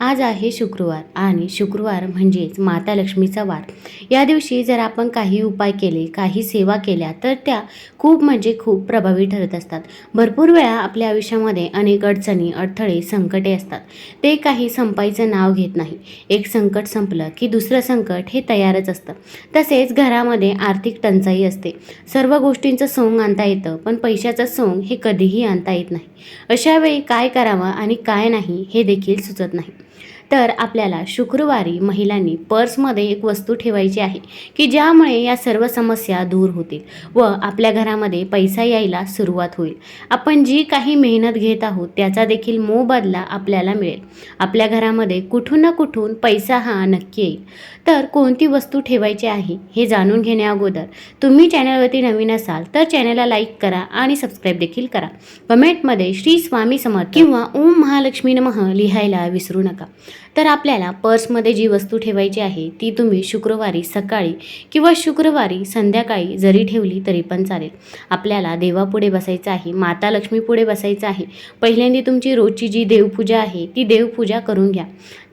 आज आहे शुक्रवार आणि शुक्रवार म्हणजेच माता लक्ष्मीचा वार. या दिवशी जर आपण काही उपाय केले काही सेवा केल्या तर त्या खूप म्हणजे खूप प्रभावी ठरत असतात. भरपूर वेळा आपल्या आयुष्यामध्ये अनेक अडचणी अडथळे संकटे असतात. ते काही संपायचं नाव घेत नाही. एक संकट संपलं की दुसरं संकट हे तयारच असतं. तसेच घरामध्ये आर्थिक टंचाई असते. सर्व गोष्टींचं सोंग आणता येतं पण पैशाचं सोंग हे कधीही आणता येत नाही. अशावेळी काय करावं आणि काय नाही हे देखील सुचत नाही. तर आपल्याला शुक्रवारी महिलांनी पर्समध्ये एक वस्तू ठेवायची आहे की ज्यामुळे या सर्व समस्या दूर होतील व आपल्या घरामध्ये पैसा यायला सुरुवात होईल. आपण जी काही मेहनत घेत आहोत त्याचा देखील मोबदला आपल्याला मिळेल. आपल्या घरामध्ये कुठून ना कुठून पैसा हा नक्की येईल. तर कोणती वस्तू ठेवायची आहे हे जाणून घेण्या अगोदर तुम्ही चॅनलवरती नवीन असाल तर चॅनलला लाईक करा आणि सबस्क्राईब देखील करा. कमेंटमध्ये श्री स्वामी समर्थ किंवा ओम महालक्ष्मी नमः लिहायला विसरू नका. तर आपल्याला पर्समध्ये जी वस्तू ठेवायची आहे ती तुम्ही शुक्रवारी सकाळी किंवा शुक्रवारी संध्याकाळी जरी ठेवली तरी पण चालेल. आपल्याला देवापुढे बसायचं आहे माता लक्ष्मीपुढे बसायचं आहे पहिल्यांदा तुमची रोजची जी देवपूजा आहे ती देवपूजा करून घ्या.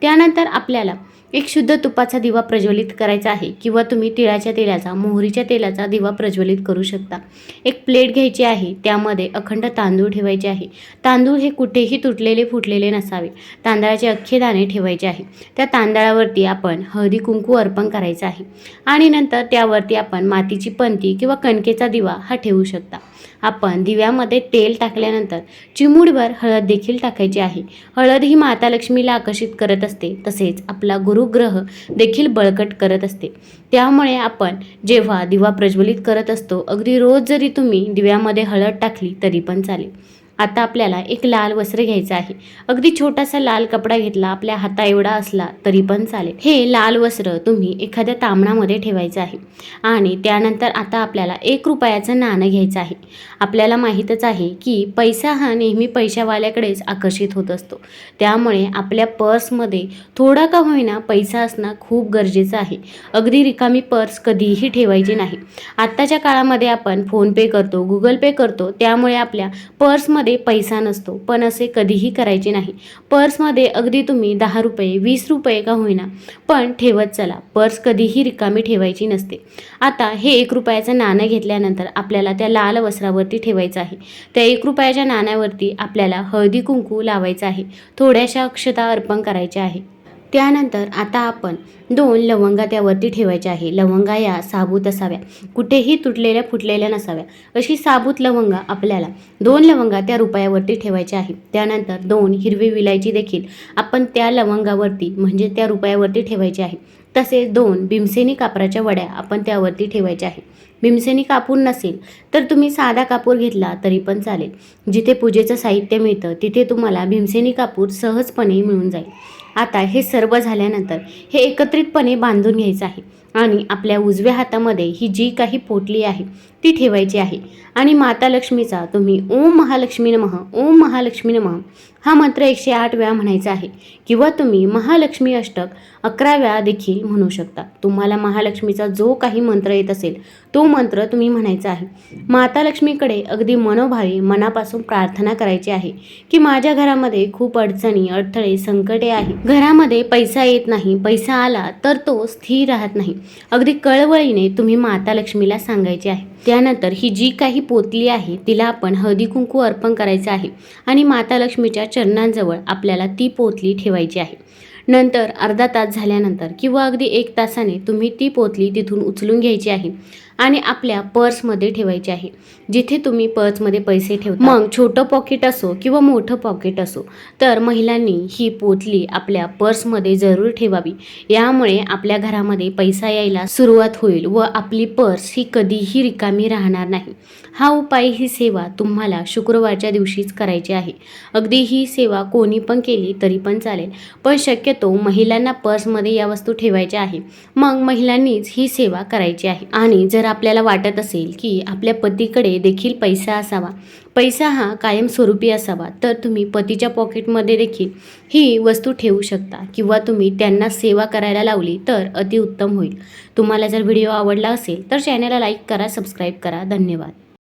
त्यानंतर आपल्याला एक शुद्ध तुपाचा दिवा प्रज्वलित करायचा आहे किंवा तुम्ही तिळाच्या तेलाचा मोहरीच्या तेलाचा दिवा प्रज्वलित करू शकता. एक प्लेट घ्यायची आहे त्यामध्ये अखंड तांदूळ ठेवायचे आहे. तांदूळ हे कुठेही तुटलेले फुटलेले नसावे. तांदळाचे अख्खे दाणे ठेवायचे आहे. त्या तांदळावरती आपण हळदी कुंकू अर्पण करायचं आहे. आणि नंतर त्यावरती आपण मातीची पंती किंवा कणकेचा दिवा हा ठेवू शकता. आपण दिव्यामध्ये तेल टाकल्यानंतर चिमूडभर हळद देखील टाकायची आहे. हळद ही माता लक्ष्मीला आकर्षित करत असते. तसेच आपला गुरु गुरुग्रह देखील बळकट करत असते. त्यामुळे आपण जेव्हा दिवा प्रज्वलित करत असतो अगदी रोज जरी तुम्ही दिव्यामध्ये हळद टाकली तरी पण चालेल. आता आपल्याला एक लाल वस्त्र घ्यायचं आहे. अगदी छोटासा लाल कपडा घेतला आपल्या हाता एवढा असला तरी पण चालेल. हे लाल वस्त्र तुम्ही एखाद्या तांबणामध्ये ठेवायचं आहे. आणि त्यानंतर आता आपल्याला एक रुपयाचं नाणं घ्यायचं आहे. आपल्याला माहीतच आहे की पैसा हा नेहमी पैशावाल्याकडेच आकर्षित होत असतो. त्यामुळे आपल्या पर्समध्ये थोडा का होईना पैसा असणं खूप गरजेचं आहे. अगदी रिकामी पर्स कधीही ठेवायची नाही. आत्ताच्या काळामध्ये आपण फोनपे करतो गुगल पे करतो त्यामुळे आपल्या पर्समध्ये पैसा नसतो. पण असे कधीही करायचे नाही. पर्समध्ये अगदी तुम्ही दहा रुपये वीस रुपये का होईना. पण ठेवत चला. पर्स कधीही रिकामी ठेवायची नसते. आता हे एक रुपयाचं नाणं घेतल्यानंतर आपल्याला त्या लाल वस्त्रावरती ठेवायचं आहे. त्या एक रुपयाच्या नाण्यावरती आपल्याला हळदी कुंकू लावायचं आहे. थोड्याशा अक्षता अर्पण करायच्या आहे. त्यानंतर आता आपण दोन लवंगा त्यावरती ठेवायच्या आहे. लवंगा या साबूत असाव्या. कुठेही तुटलेल्या फुटलेल्या नसाव्या. अशी साबूत लवंगा आपल्याला दोन लवंगा त्या रुपयावरती ठेवायच्या आहे. त्यानंतर दोन हिरवी विलायची देखील आपण त्या लवंगावरती म्हणजे त्या रुपयावरती ठेवायची आहे. तसेच दोन भीमसेनी कापराच्या वड्या आपण त्यावरती ठेवायच्या आहे. भीमसेनी कापूर नसेल तर तुम्ही साधा कापूर घेतला तरी पण चालेल. जिथे पूजेचं साहित्य मिळतं तिथे तुम्हाला भीमसेनी कापूर सहजपणे मिळून जाईल. आता हे सर्व झाल्यानंतर हे एकत्रितपणे बांधून घ्यायचं आहे. आणि आपल्या उजव्या हातामध्ये ही जी काही पोटली आहे ती ठेवायची आहे. आणि माता लक्ष्मीचा तुम्ही ओम महालक्ष्मी नमः ओम महालक्ष्मी नमः हा मंत्र एकशे आठ वेळा म्हणायचा आहे. किंवा तुम्ही महालक्ष्मी अष्टक अकरा वेळा देखील म्हणू शकता. तुम्हाला महालक्ष्मीचा जो काही मंत्र येत असेल तो मंत्र तुम्ही म्हणायचा आहे. माता लक्ष्मीकडे अगदी मनोभावी मनापासून प्रार्थना करायची आहे की माझ्या घरामध्ये खूप अडचणी अडथळे संकटे आहे. घरामध्ये पैसा येत नाही पैसा आला तर तो स्थिर राहत नाही. अगदी कळवळीने तुम्ही माता लक्ष्मीला सांगायचे आहे. त्यानंतर ही जी काही पोतली आहे तिला आपण हळदी कुंकू अर्पण करायचं आहे आणि माता लक्ष्मीच्या चरणांजवळ आपल्याला ती पोतली ठेवायची आहे. नंतर अर्धा तास झाल्यानंतर किंवा अगदी एक तासाने तुम्ही ती पोतली तिथून उचलून घ्यायची आहे. आणि आपल्या पर्समध्ये ठेवायची आहे. जिथे तुम्ही पर्समध्ये पैसे ठेवता. मग छोटं पॉकेट असो किंवा मोठं पॉकेट असो तर महिलांनी ही पोतली आपल्या पर्समध्ये जरूर ठेवावी. यामुळे आपल्या घरामध्ये पैसा यायला सुरुवात होईल व आपली पर्स ही कधीही रिकामी राहणार नाही. हा उपाय ही सेवा तुम्हाला शुक्रवारच्या दिवशीच करायची आहे. अगदी ही सेवा कोणी पण केली तरी पण चालेल पण शक्यतो महिलांना पर्समध्ये या वस्तू ठेवायच्या आहे. मग महिलांनीच ही सेवा करायची आहे. आणि जर आपल्याला वाटत असेल की आपल्या पतीकडे देखील पैसा असावा पैसा हा कायमस्वरूपी असावा तर तुम्ही पतीच्या पॉकेटमध्ये देखील ही वस्तू ठेवू शकता किंवा तुम्ही त्यांना सेवा करायला लावली तर अतिउत्तम होईल. तुम्हाला जर व्हिडिओ आवडला असेल तर चॅनलला लाईक करा सबस्क्राईब करा. धन्यवाद.